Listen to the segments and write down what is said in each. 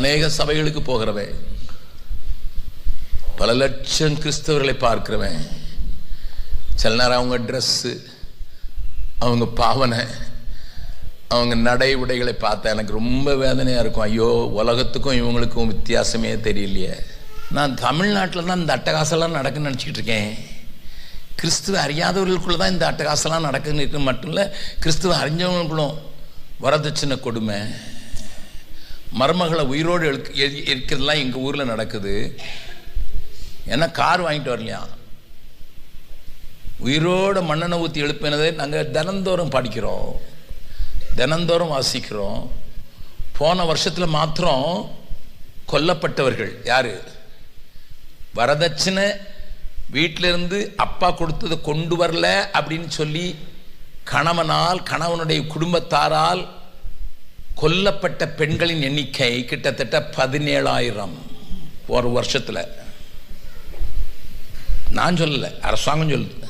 அநேக சபைகளுக்கு போகிறவன். பல லட்சம் கிறிஸ்தவர்களை பார்க்கிறவன். சில நேரம் அவங்க ட்ரெஸ்ஸு அவங்க பாவனை அவங்க நடை உடைகளை பார்த்தா எனக்கு ரொம்ப வேதனையாக இருக்கும். ஐயோ உலகத்துக்கும் இவங்களுக்கும் வித்தியாசமே தெரியலையே. நான் தமிழ்நாட்டில் தான் இந்த அட்டகாசெல்லாம் நடக்குன்னு நினச்சிக்கிட்டு இருக்கேன். கிறிஸ்துவ அறியாதவர்களுக்குள்ள தான் இந்த அட்டகாசம்லாம் நடக்குன்னு இருக்கு. மட்டும் இல்லை கிறிஸ்துவ அறிஞ்சவங்களுக்குள்ளும் வரதட்சணை கொடுமை. மருமகளை உயிரோடு இருக்கிறதுலாம் எரி- எரிக்கிறதுலாம் எங்கள் ஊரில் நடக்குது. ஏன்னா கார் வாங்கிட்டு வரலையா? உயிரோட மண்ணெண்ணை ஊற்றி எழுப்பினதை நாங்கள் தினந்தோறும் படிக்கிறோம். தினந்தோறும் வாசிக்கிறோம். போன வருஷத்தில் மாத்திரம் கொல்லப்பட்டவர்கள் யார்? வரதட்சணை வீட்டிலிருந்து அப்பா கொடுத்ததை கொண்டு வரல அப்படின்னு சொல்லி கணவனால் கணவனுடைய குடும்பத்தாரால் கொல்லப்பட்ட பெண்களின் எண்ணிக்கை கிட்டத்தட்ட பதினேழாயிரம் ஒரு வருஷத்தில். நான் சொல்லலை அரசாங்கம் சொல்லுது.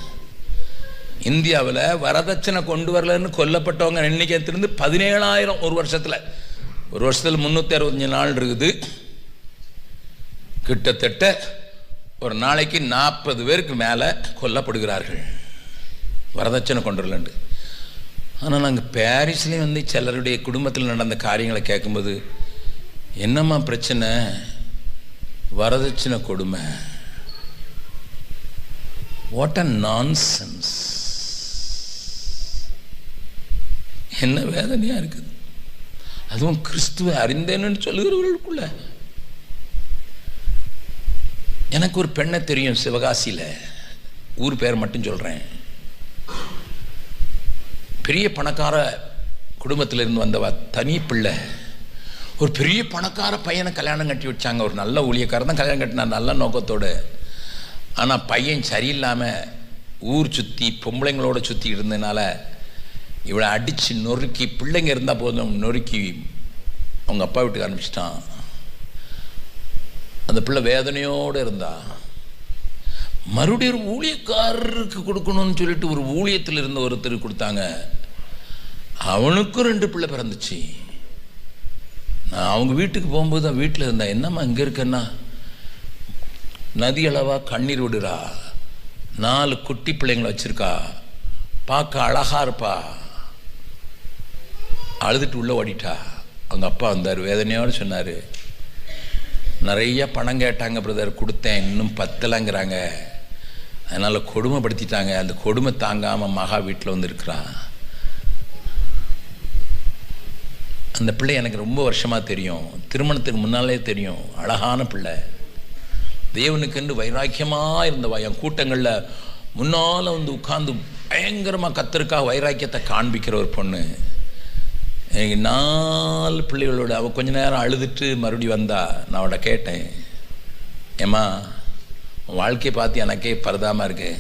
இந்தியாவில் வரதட்சணை கொண்டு வரலன்னு கொல்லப்பட்டவங்க எண்ணிக்கை திருந்து பதினேழாயிரம் ஒரு வருஷத்தில். ஒரு வருஷத்தில் முந்நூற்றி அறுபத்தஞ்சு நாள் இருக்குது. கிட்டத்தட்ட ஒரு நாளைக்கு நாற்பது பேருக்கு மேலே கொல்லப்படுகிறார்கள். வரதட்சணை கொண்டு வரலன்ட்டு. ஆனால் நாங்கள் பாரிஸ்லேயும் வந்து சிலருடைய குடும்பத்தில் நடந்த காரியங்களை கேட்கும்போது என்னம்மா பிரச்சனை? வரதட்சணை கொடுமை. வாட் அ நான்சென்ஸ் என்ன வேதனையாக இருக்குது. அதுவும் கிறிஸ்துவ அறிந்தேன்னு சொல்லுகிறவர்களுக்குள்ள. எனக்கு ஒரு பெண்ணை தெரியும் சிவகாசியில். ஊர் பேர் மட்டும் சொல்கிறேன் பெரிய பணக்கார குடும்பத்தில் இருந்து வந்தவ தனி பிள்ளை. ஒரு பெரிய பணக்கார பையனை கல்யாணம் கட்டி வச்சாங்க. ஒரு நல்ல ஊழியக்காரன் தான் கல்யாணம் கட்டினா நல்ல நோக்கத்தோடு. ஆனால் பையன் சரியில்லாமல் ஊர் சுற்றி பொம்பளைங்களோட சுற்றி இருந்ததுனால இவளை அடித்து நொறுக்கி பிள்ளைங்க இருந்தால் போதும் நொறுக்கி அவங்க அப்பா வீட்டுக்கு அனுப்பிச்சிட்டான். அந்த பிள்ளை வேதனையோடு இருந்தா. மறுபடியும் ஒரு ஊழியக்காரருக்கு கொடுக்கணும்னு சொல்லிட்டு ஒரு ஊழியத்தில் இருந்த ஒருத்தர் கொடுத்தாங்க. அவனுக்கும் ரெண்டு பிள்ளை பிறந்துச்சு. நான் அவங்க வீட்டுக்கு போகும்போது தான் வீட்டில் இருந்தேன் என்னம்மா இங்கே இருக்கேன்னா? நதி அளவா கண்ணீர் விடுறா. நாலு குட்டி பிள்ளைங்களை வச்சுருக்கா. பார்க்க அழகாக இருப்பா. அழுதுட்டு உள்ளே ஓடிட்டா. அவங்க அப்பா வந்தார் வேதனையோடு சொன்னார் நிறைய பணம் கேட்டாங்க பிரதர். கொடுத்தேன். இன்னும் பத்தலைங்கிறாங்க. அதனால் கொடுமைப்படுத்திட்டாங்க. அந்த கொடுமை தாங்காமல் மகா வீட்டில் வந்துருக்கிறான். அந்த பிள்ளை எனக்கு ரொம்ப வருஷமாக தெரியும். திருமணத்துக்கு முன்னாலே தெரியும். அழகான பிள்ளை. தேவனுக்கென்று வைராக்கியமாக இருந்தவா என் கூட்டங்களில் முன்னால் வந்து உட்காந்து பயங்கரமாக கத்தருக்காக வைராக்கியத்தை காண்பிக்கிற ஒரு பொண்ணு. எனக்கு நாலு பிள்ளைகளோட அவள் கொஞ்ச நேரம் அழுதுட்டு மறுபடியும் வந்தா நான் அவட கேட்டேன். ஏம்மா உன் வாழ்க்கையை பார்த்து எனக்கே பரதாமல் இருக்கு.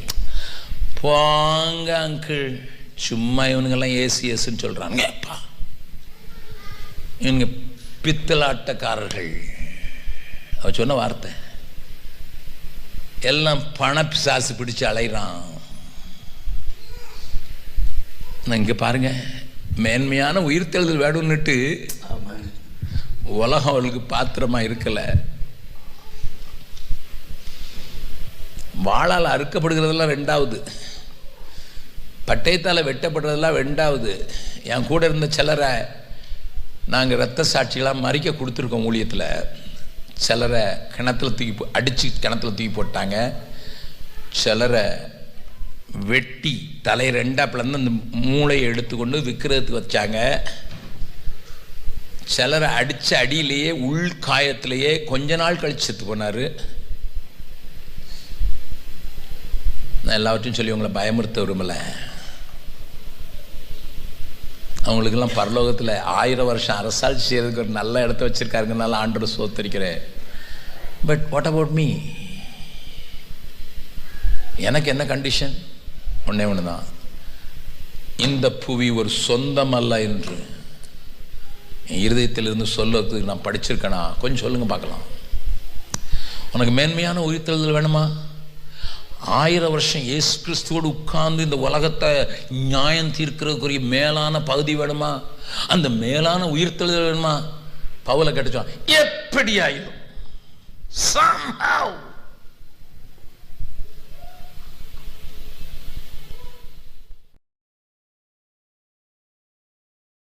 போங்க அங்கிள் சும்மா இவனுங்கெல்லாம் ஏசி ஏசுன்னு சொல்கிறாங்க அப்பா இவனுங்க பித்தலாட்டக்காரர்கள். அவ சொன்ன வார்த்தை. எல்லாம் பண பிசாசு பிடிச்சு அலைகிறான் நான் இங்கே பாருங்க மேன்மையான உயிர்த்தெழுதல் வேணும்னுட்டு உலகம் அவளுக்கு பாத்திரமா இருக்கல. வாளால் அறுக்கப்படுகிறதெல்லாம் ரெண்டாவது. பட்டயத்தால் வெட்டப்படுறதெல்லாம் ரெண்டாவது. என் கூட இருந்த சிலரை நாங்கள் ரத்த சாட்சிகளாக மறிக்க கொடுத்துருக்கோம் ஊழியத்தில். சிலரை கிணத்துல தூக்கி போ அடித்து கிணத்துல தூக்கி போட்டாங்க. சிலரை வெட்டி தலை ரெண்டாப்பிலேருந்து பிளந்து அந்த மூளையை எடுத்துக்கொண்டு விற்கிறதுக்கு வச்சாங்க. சிலரை அடித்த அடியிலேயே உள் காயத்திலேயே கொஞ்ச நாள் கழிச்சு செத்து போனார். நான் எல்லாவற்றையும் சொல்லி உங்களை பயமுறுத்த விரும்பலை. அவங்களுக்கெல்லாம் பரலோகத்தில் ஆயிரம் வருஷம் அரசாட்சி செய்கிறதுக்கு ஒரு நல்ல இடத்த வச்சுருக்காருங்கனால ஆண்டோட சோத்தரிக்கிறேன். பட் வாட் அபவுட் மீ எனக்கு என்ன கண்டிஷன் ஒன்றே ஒன்று தான் இந்த புவி ஒரு சொந்தம் அல்ல என்று என் இருதயத்திலிருந்து சொல்லுறதுக்கு நான் படிச்சிருக்கேனா? கொஞ்சம் சொல்லுங்கள் பார்க்கலாம். உனக்கு மேன்மையான உயிர்த்தெழுதல் வேணுமா? ஆயிரம் வருஷம் இயேசு கிறிஸ்துவோடு உட்கார்ந்து இந்த உலகத்தை நியாயம் தீர்க்கிறதுக்குரிய மேலான பகுதி வேணுமா? அந்த மேலான உயிர்த்தெழுதல் வேணுமா? பவுலை எப்படி ஆயிடும் somehow.